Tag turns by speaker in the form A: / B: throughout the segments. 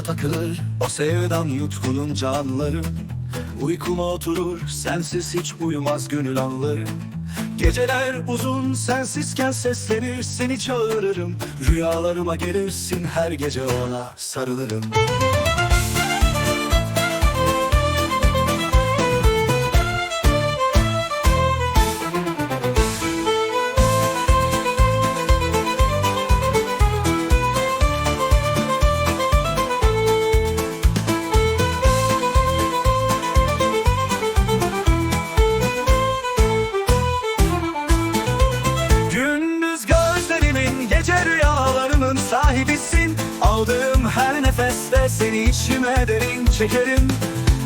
A: aklıma takılır O sevdan yutkununca anlarım Uykuma oturur sensiz hiç uyumaz gönül anlarım Geceler uzun sensizken seslenir seni çağırırım. Rüyalarıma gelirsin her gece ona sarılırım sahibisin Aldığım her nefeste seni içime derin çekerim.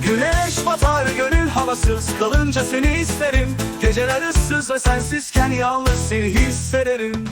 A: Güneş batar gönül havasız kalınca seni isterim. Geceler ıssız ve sensizken yalnız seni hissederim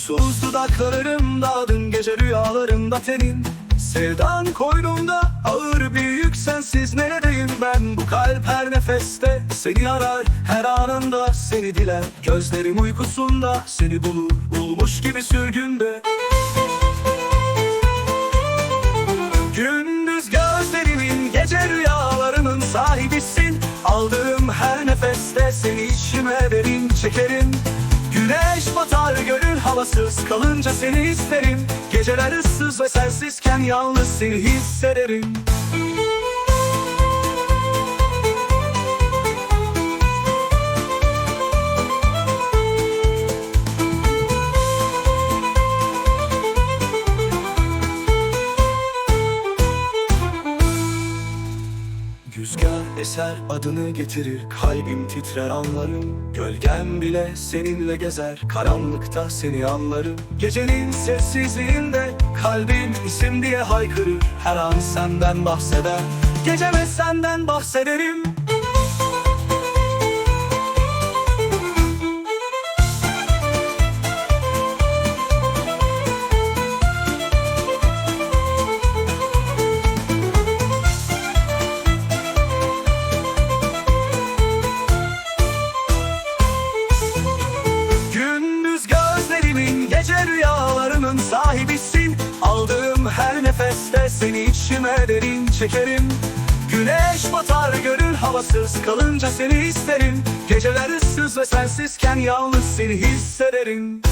A: Susuz dudaklarım dağdın gece rüyalarımda tenin Sevdan koynumda ağır bir yük sensiz neredeyim ben? Bu kalp her nefeste seni arar her anında seni diler. Gözlerim uykusunda seni bulur bulmuş gibi sürgünde. Gündüz gözlerimin, gece rüyalarımın sahibisin. Aldığım her nefeste seni içime derin çekerim Güneş batar gönül havasız kalınca seni isterim. Geceler ıssız ve sensizken yalnız seni hissederim. Rüzgar eser adını getirir Kalbim titrer anlarım. Gölgem bile seninle gezer Karanlıkta seni anlarım. Gecenin sessizliğinde Kalbim isim diye haykırır. Her an senden bahseder Geceme senden bahsederim sahibisin. Aldığım her nefeste seni içime derin çekerim. Güneş batar gönül havasız kalınca seni isterim. Geceler ıssız ve sensizken yalnız seni hissederim